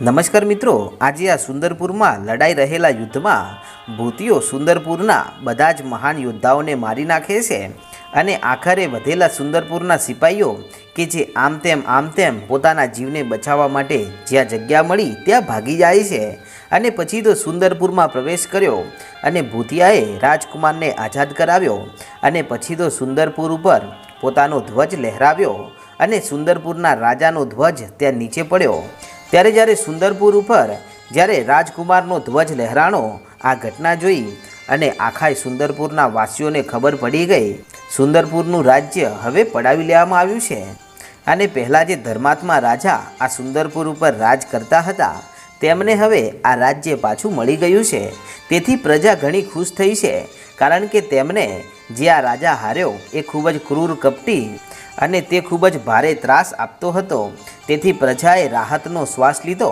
નમસ્કાર મિત્રો, આજે આ સુંદરપુરમાં લડાઈ રહેલા યુદ્ધમાં ભૂતિઓ સુંદરપુરના બધા જ મહાન યોદ્ધાઓને મારી નાખે છે અને આખરે વધેલા સુંદરપુરના સિપાહીઓ કે જે આમ તેમ આમ તેમ પોતાના જીવને બચાવવા માટે જ્યાં જગ્યા મળી ત્યાં ભાગી જાય છે. અને પછી તો સુંદરપુરમાં પ્રવેશ કર્યો અને ભૂતિયાએ રાજકુમારને આઝાદ કરાવ્યો અને પછી તો સુંદરપુર ઉપર પોતાનો ધ્વજ લહેરાવ્યો અને સુંદરપુરના રાજાનો ધ્વજ ત્યાં નીચે પડ્યો. ત્યારે જ્યારે સુંદરપુર ઉપર જ્યારે રાજકુમારનો ધ્વજ લહેરાણો આ ઘટના જોઈ અને આખાય સુંદરપુરના વાસીઓને ખબર પડી ગઈ, સુંદરપુરનું રાજ્ય હવે પડાવી લેવામાં આવ્યું છે. અને પહેલાં જે ધર્માત્મા રાજા આ સુંદરપુર ઉપર રાજ કરતા હતા, તેમને હવે આ રાજ્ય પાછું મળી ગયું છે. તેથી પ્રજા ઘણી ખુશ થઈ છે, કારણ કે તેમને જે આ રાજા હાર્યો એ ખૂબ જ ક્રૂર કપટી અને તે ખૂબ જ ભારે ત્રાસ આપતો હતો. તેથી પ્રજાએ રાહતનો શ્વાસ લીધો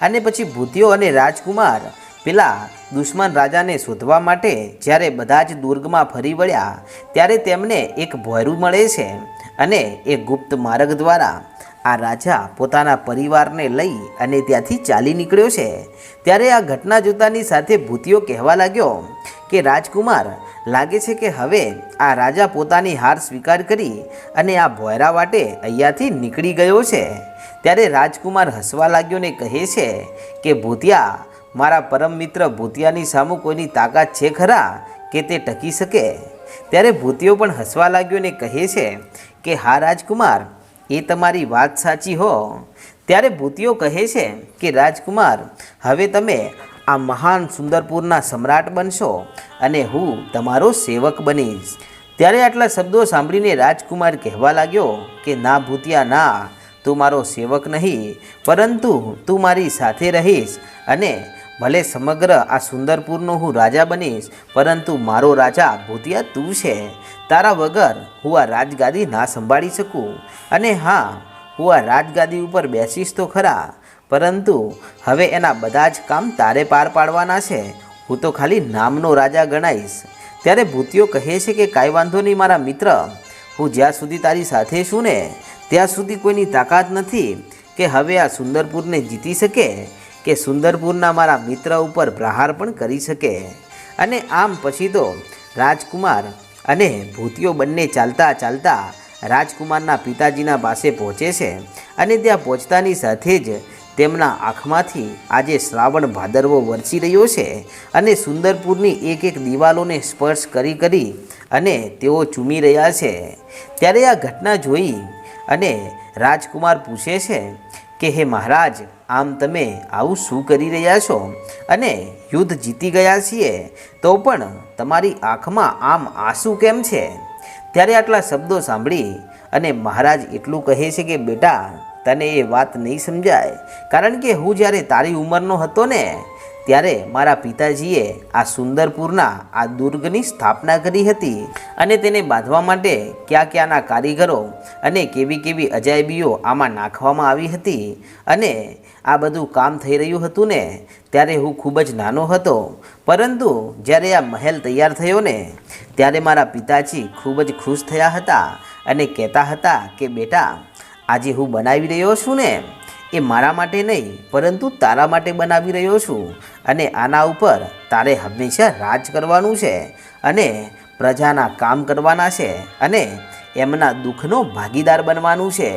અને પછી ભૂતિયો અને રાજકુમાર પેલા દુશ્મન રાજાને શોધવા માટે જ્યારે બધા જ દુર્ગમાં ફરી વળ્યા, ત્યારે તેમને એક ભોયરું મળે છે અને એ ગુપ્ત માર્ગ દ્વારા આ રાજા પોતાના પરિવારને લઈ અને ત્યાંથી ચાલી નીકળ્યો છે. ત્યારે આ ઘટના જોતાની સાથે ભૂતિયો કહેવા લાગ્યો કે રાજકુમાર લાગે છે કે હવે આ રાજા પોતાની હાર સ્વીકાર કરી અને આ ભોયરા વાટે અહીંયાથી નીકળી ગયો છે. ત્યારે રાજકુમાર હસવા લાગ્યો ને કહે છે કે, ભૂતિયા, મારા પરમ મિત્ર ભૂતિયાની સામું કોઈની તાકાત છે ખરા કે તે ટકી શકે? ત્યારે ભૂતિયો પણ હસવા લાગ્યો ને કહે છે કે, હા રાજકુમાર, એ તમારી વાત સાચી હો. ત્યારે ભૂતિયો કહે છે કે, રાજકુમાર, હવે તમે આ મહાન સુંદરપુરના સમ્રાટ બનશો અને હું તમારો સેવક બનીશ. ત્યારે આટલા શબ્દો સાંભળીને રાજકુમાર કહેવા લાગ્યો કે, ના ભૂતિયા, ના, તું મારો સેવક નહીં, પરંતુ તું મારી સાથે રહીશ અને ભલે સમગ્ર આ સુંદરપુરનો હું રાજા બનીશ, પરંતુ મારો રાજા ભૂતિયા તું છે. તારા વગર હું આ રાજગાદી ના સંભાળી શકું. અને હા, હું આ રાજગાદી ઉપર બેસીશ તો ખરા પરંતુ હવે એના બધા જ કામ તારે પાર પાડવાના છે. હું તો ખાલી નામનો રાજા ગણાઈશ. ત્યારે ભૂતિયો કહે છે કે કાંઈ વાંધો નહીં મારા મિત્ર. હું જ્યાં સુધી તારી સાથે છું ને, ત્યાં સુધી કોઈની તાકાત નથી કે હવે આ સુંદરપુરને જીતી શકે, કે સુંદરપુરના મારા મિત્ર ઉપર પ્રહાર પણ કરી શકે. અને આમ પછી તો રાજકુમાર અને ભૂતિયો બંને ચાલતા ચાલતા રાજકુમારના પિતાજીના પાસે પહોંચે છે અને ત્યાં પહોંચતાની સાથે જ તેમના આંખમાંથી આજે શ્રાવણ ભાદરવો વરસી રહ્યો છે અને સુંદરપુરની એક એક દિવાલોને સ્પર્શ કરી કરી અને તેઓ ચૂમી રહ્યા છે. ત્યારે આ ઘટના જોઈ અને રાજકુમાર પૂછે છે કે, હે મહારાજ, આમ તમે આવું શું કરી રહ્યા છો? અને યુદ્ધ જીતી ગયા છીએ, તો પણ તમારી આંખમાં આમ આંસુ કેમ છે? ત્યારે આટલા શબ્દો સાંભળી અને મહારાજ એટલું કહે છે કે, બેટા તને એ વાત નહીં સમજાય. કારણ કે હું જ્યારે તારી ઉંમરનો હતો ને, ત્યારે મારા પિતાજીએ આ સુંદરપુરના, આ દુર્ગની સ્થાપના કરી હતી અને તેને બાંધવા માટે ક્યાં ક્યાંના કારીગરો અને કેવી કેવી અજાયબીઓ આમાં નાખવામાં આવી હતી. અને આ બધું કામ થઈ રહ્યું હતું ને, ત્યારે હું ખૂબ જ નાનો હતો. પરંતુ જ્યારે આ મહેલ તૈયાર થયો ને, ત્યારે મારા પિતાજી ખૂબ જ ખુશ થયા હતા અને કહેતા હતા કે, બેટા આજે હું બનાવી રહ્યો છું ને, એ મારા માટે નહીં, પરંતુ તારા માટે બનાવી રહ્યો છું. અને આના ઉપર તારે હંમેશા રાજ કરવાનું છે અને પ્રજાના કામ કરવાના છે અને એમના દુઃખનો ભાગીદાર બનવાનું છે.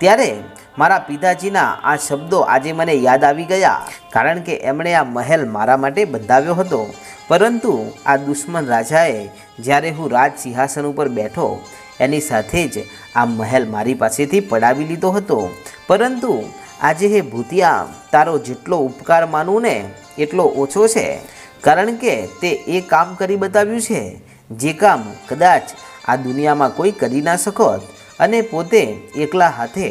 ત્યારે મારા પિતાજીના આ શબ્દો આજે મને યાદ આવી ગયા, કારણ કે એમણે આ મહેલ મારા માટે બંધાવ્યો હતો. પરંતુ આ દુશ્મન રાજાએ જ્યારે હું રાજ સિંહાસન ઉપર બેઠો એની સાથે જ આ મહેલ મારી પાસેથી પડાવી લીધો હતો. પરંતુ આજે હે ભૂતિયા, તારો જેટલો ઉપકાર માનું ને એટલો ઓછો છે. કારણ કે તે એ કામ કરી બતાવ્યું છે, જે કામ કદાચ આ દુનિયામાં કોઈ કરી ના શકોત અને પોતે એકલા હાથે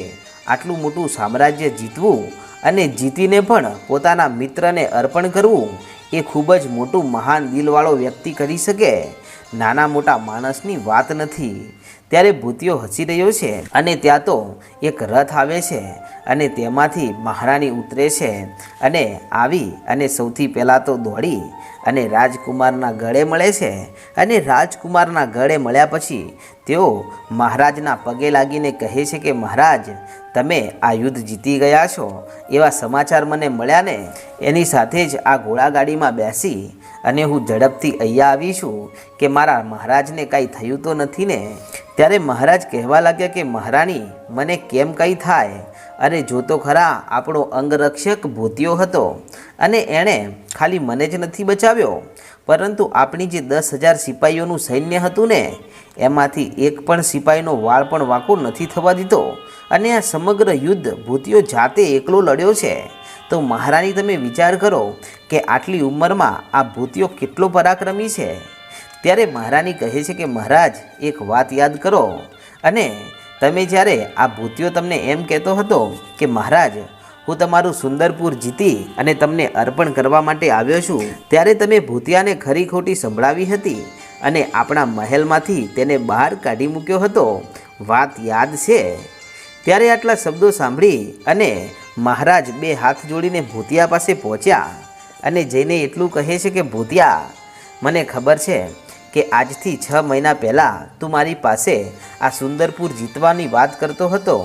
આટલું મોટું સામ્રાજ્ય જીતવું અને જીતીને પણ પોતાના મિત્રને અર્પણ કરવું એ ખૂબ જ મોટું મહાન દિલવાળો વ્યક્તિ કરી શકે. નાના મોટા માણસની વાત નથી. ત્યારે ભૂતિયો હસી રહ્યો છે અને ત્યાં તો એક રથ આવે છે અને તેમાંથી મહારાણી ઉતરે છે અને આવી અને સૌથી પહેલાં તો દોડી અને રાજકુમારના ગળે મળે છે અને રાજકુમારના ગળે મળ્યા પછી તેઓ મહારાજના પગે લાગીને કહે છે કે, મહારાજ, તમે આ યુદ્ધ જીતી ગયા છો. એવા સમાચાર મને મળ્યા ને. એની સાથે જ આ ઘોડાગાડીમાં બેસી અને હું ઝડપથી અહીંયા આવી છું કે મારા મહારાજને કાંઈ થયું તો નથી ને? ત્યારે મહારાજ કહેવા લાગ્યા કે, મહારાણી, મને કેમ કંઈ થાય? અરે જોતો ખરા આપણો અંગરક્ષક ભૂતિયો હતો અને એણે ખાલી મને જ નથી બચાવ્યો. પરંતુ આપણી જે દસ હજાર સિપાહીઓનું સૈન્ય હતું ને, એમાંથી એક પણ સિપાહીનો વાળ પણ વાંકો નથી થવા દીધો. અને આ સમગ્ર યુદ્ધ ભૂતિયો જાતે એકલો લડ્યો છે. તો મહારાણી તમે વિચાર કરો કે આટલી ઉંમરમાં આ ભૂતિયો કેટલો પરાક્રમી છે? ત્યારે મહારાણી કહે છે કે મહારાજ, એક વાત યાદ કરો. અને તમે જ્યારે આ ભૂતિયો તમને એમ કહેતો હતો કે મહારાજ, હું તમારું સુંદરપુર જીતી અને તમને અર્પણ કરવા માટે આવ્યો છું, ત્યારે તમે ભૂતિયાને ખરી ખોટી સંભળાવી હતી અને આપણા મહેલમાંથી તેને બહાર કાઢી મૂક્યો હતો. વાત યાદ છે. ત્યારે આટલા શબ્દો સાંભળી અને મહારાજ બે હાથ જોડીને ભૂતિયા પાસે પહોંચ્યા અને જઈને એટલું કહે છે કે, ભૂતિયા, મને ખબર છે કે આજથી છ મહિના પહેલાં તું મારી પાસે આ સુંદરપુર જીતવાની વાત કરતો હતો,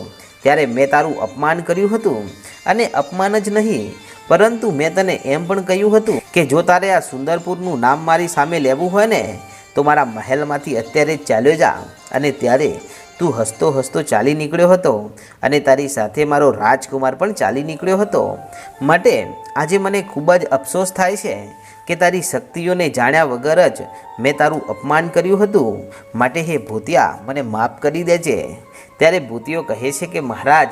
ત્યારે મેં તારું અપમાન કર્યું હતું અને અપમાન જ નહીં, પરંતુ મેં તને એમ પણ કહ્યું હતું કે, જો તારે આ સુંદરપુરનું નામ મારી સામે લેવું હોય ને, તો મારા મહેલમાંથી અત્યારે ચાલ્યો જા અને ત્યારે તું હસતો હસતો ચાલી નીકળ્યો હતો અને તારી સાથે મારો રાજકુમાર પણ ચાલી નીકળ્યો હતો. માટે આજે મને ખૂબ જ અફસોસ થાય છે કે તારી શક્તિઓને જાણ્યા વગર જ મેં તારું અપમાન કર્યું હતું. માટે હે ભૂતિયા, મને માફ કરી દેજે. ત્યારે ભૂતિયો કહે છે કે, મહારાજ,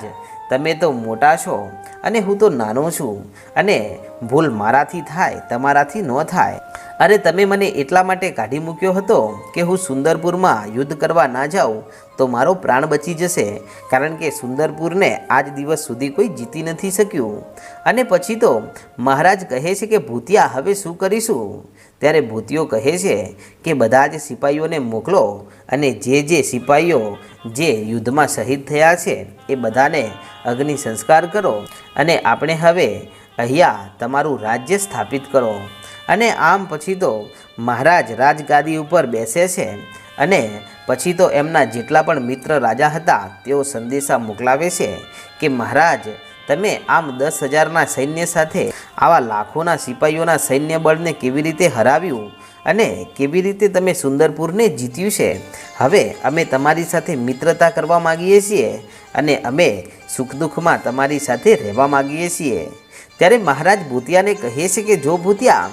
તમે તો મોટા છો અને હું તો નાનો છું અને ભૂલ મારાથી થાય, તમારાથી ન થાય. અરે તમે મને એટલા માટે કાઢી મૂક્યો હતો કે હું સુંદરપુરમાં યુદ્ધ કરવા ના જાઉં, તો મારો પ્રાણ બચી જશે, કારણ કે સુંદરપુરને આજ દિવસ સુધી કોઈ જીતી નથી શક્યું. અને પછી તો મહારાજ કહે છે કે, ભૂતિયા, હવે શું કરીશું? ત્યારે ભૂતિયો કહે છે કે, બધા જ સિપાહીઓને મોકલો અને જે જે સિપાહીઓ જે યુદ્ધમાં શહીદ થયા છે, એ બધાને અગ્નિ સંસ્કાર કરો અને આપણે હવે અહીંયા તમારું રાજ્ય સ્થાપિત કરો. અને આમ પછી તો મહારાજ રાજગાદી ઉપર બેસે છે અને પછી તો એમના જેટલા પણ મિત્ર રાજા હતા, તેઓ સંદેશા મોકલાવે છે કે, મહારાજ, તમે આમ દસ હજારના સૈન્ય સાથે આવા લાખોના સિપાહીઓના સૈન્ય બળને કેવી રીતે હરાવ્યું અને કેવી રીતે તમે સુંદરપુરને જીત્યું છે? હવે અમે તમારી સાથે મિત્રતા કરવા માગીએ છીએ અને અમે સુખ દુઃખમાં તમારી સાથે રહેવા માગીએ છીએ. ત્યારે મહારાજ ભૂતિયાને કહે છે કે, જો ભૂતિયા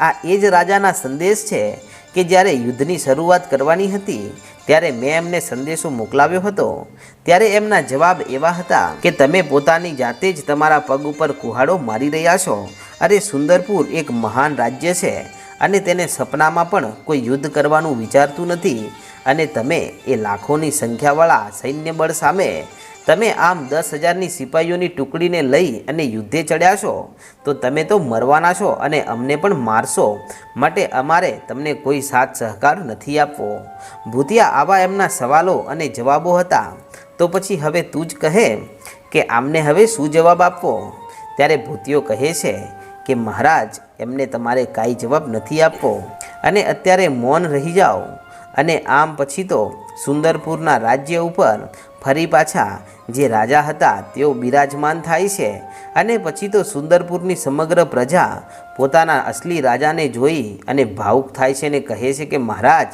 આ એ જ રાજાના સંદેશ છે કે જ્યારે યુદ્ધની શરૂઆત કરવાની હતી, ત્યારે મેં એમને સંદેશો મોકલાવ્યો હતો. ત્યારે એમના જવાબ એવા હતા કે, તમે પોતાની જાતે જ તમારા પગ ઉપર કુહાડો મારી રહ્યા છો. અરે, સુંદરપુર એક મહાન રાજ્ય છે. અને તેને સપનામાં પણ કોઈ યુદ્ધ કરવાનું વિચારતું નથી. અને તમે એ લાખોની સંખ્યાવાળા સૈન્ય બળ સામે તમે આમ દસ હજારની સિપાહીઓની ટુકડીને લઈ અને યુદ્ધે ચડ્યા છો, તો તમે તો મરવાના છો અને અમને પણ મારશો. માટે અમારે તમને કોઈ સાથ સહકાર નથી આપવો. ભૂતિયા આવા એમના સવાલો અને જવાબો હતા. તો પછી હવે તું જ કહે કે આમને હવે શું જવાબ આપવો? ત્યારે ભૂતિયો કહે છે કે મહારાજ, એમને તમારે કાંઈ જવાબ નથી આપવો. અને અત્યારે મૌન રહી જાઓ. અને આમ પછી તો સુંદરપુરના રાજ્ય ઉપર ફરી પાછા જે રાજા હતા તેઓ બિરાજમાન થાય છે. અને પછી તો સુંદરપુરની સમગ્ર પ્રજા પોતાના અસલી રાજાને જોઈ અને ભાવુક થાય છે અને કહે છે કે, મહારાજ,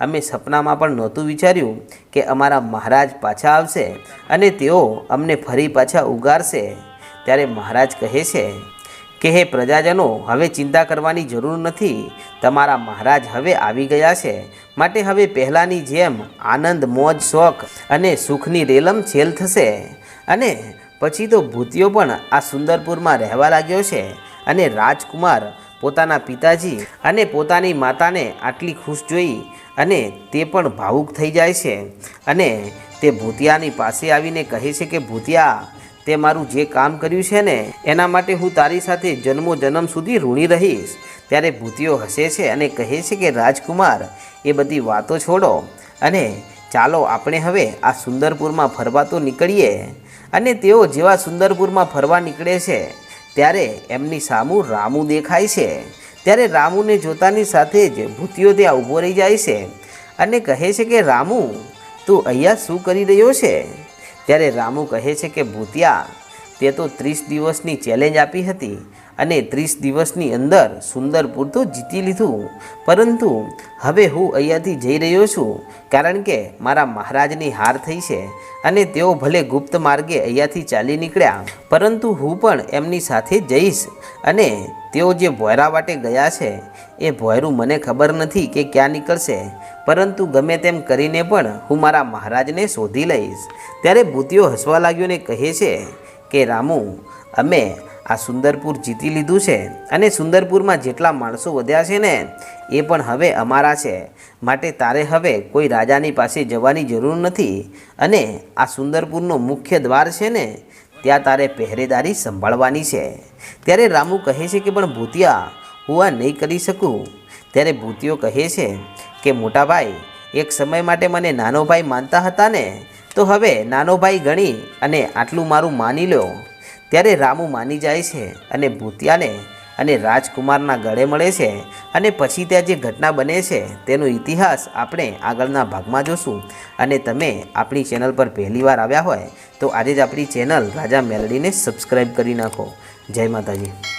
અમે સપનામાં પણ નહોતું વિચાર્યું કે અમારા મહારાજ પાછા આવશે અને તેઓ અમને ફરી પાછા ઉગારશે. ત્યારે મહારાજ કહે છે કે હે પ્રજાજનો, હવે ચિંતા કરવાની જરૂર નથી. તમારા મહારાજ હવે આવી ગયા છે. માટે હવે પહેલાંની જેમ આનંદ, મોજ શોખ અને સુખની રેલમ છેલ થશે. અને પછી તો ભૂતિયો પણ આ સુંદરપુરમાં રહેવા લાગ્યો છે. અને રાજકુમાર પોતાના પિતાજી અને પોતાની માતાને આટલી ખુશ જોઈ અને તે પણ ભાવુક થઈ જાય છે. અને તે ભૂતિયાની પાસે આવીને કહે છે કે, ભૂતિયા તે મારું જે કામ કર્યું છે ને, એના માટે હું તારી સાથે જન્મો જન્મ સુધી ઋણી રહીશ. ત્યારે ભૂતિઓ હસે છે અને કહે છે કે, રાજકુમાર, એ બધી વાતો છોડો અને ચાલો આપણે હવે આ સુંદરપુરમાં ફરવા તો નીકળીએ. અને તેઓ જેવા સુંદરપુરમાં ફરવા નીકળે છે, ત્યારે એમની સામું રામુ દેખાય છે. ત્યારે રામુને જોતાની સાથે જ ભૂતિઓ ત્યાં ઊભો રહી જાય છે અને કહે છે કે, રામુ, તું અહીંયા શું કરી રહ્યો છે? ત્યારે રામુ કહે છે કે ભૂતિયા તે તો ત્રીસ દિવસની ચેલેન્જ આપી હતી. અને ત્રીસ દિવસની અંદર સુંદર પૂરતું જીતી લીધું. પરંતુ હવે હું અહીંયાથી જઈ રહ્યો છું, કારણ કે મારા મહારાજની હાર થઈ છે અને તેઓ ભલે ગુપ્ત માર્ગે અહીંયાથી ચાલી નીકળ્યા, પરંતુ હું પણ એમની સાથે જઈશ. અને તેઓ જે ભોયરા વાટે ગયા છે, એ ભોયરું મને ખબર નથી કે ક્યાં નીકળશે, પરંતુ ગમે તેમ કરીને પણ હું મારા મહારાજને શોધી લઈશ. ત્યારે ભૂતિયો હસવા લાગ્યો ને કહે છે કે, રામુ, અમે આ સુંદરપુર જીતી લીધું છે અને સુંદરપુરમાં જેટલા માણસો વધ્યા છે ને, એ પણ હવે અમારા છે. માટે તારે હવે કોઈ રાજાની પાસે જવાની જરૂર નથી અને આ સુંદરપુરનો મુખ્ય દ્વાર છે ને, ત્યાં તારે પહેરેદારી સંભાળવાની છે. ત્યારે રામુ કહે છે કે, પણ ભૂતિયા, હું આ નહીં કરી શકું. ત્યારે ભૂતિયો કહે છે કે મોટા ભાઈ એક સમય માટે મને નાનો ભાઈ માનતા હતા ને, તો હવે નાનો ભાઈ ગણી અને આટલું મારું માની લો ત્યારે રામુ માની જાય છે અને ભૂતિયાને અને રાજકુમારના ગળે મળે છે અને પછી ત્યાં જે ઘટના બને છે તેનો ઇતિહાસ આપણે આગળના ભાગમાં જોશું. અને તમે આપણી ચેનલ પર પહેલીવાર આવ્યા હોય તો આજે જ આપણી ચેનલ રાજા મેલડીને સબસ્ક્રાઈબ કરી નાખો. જય માતાજી.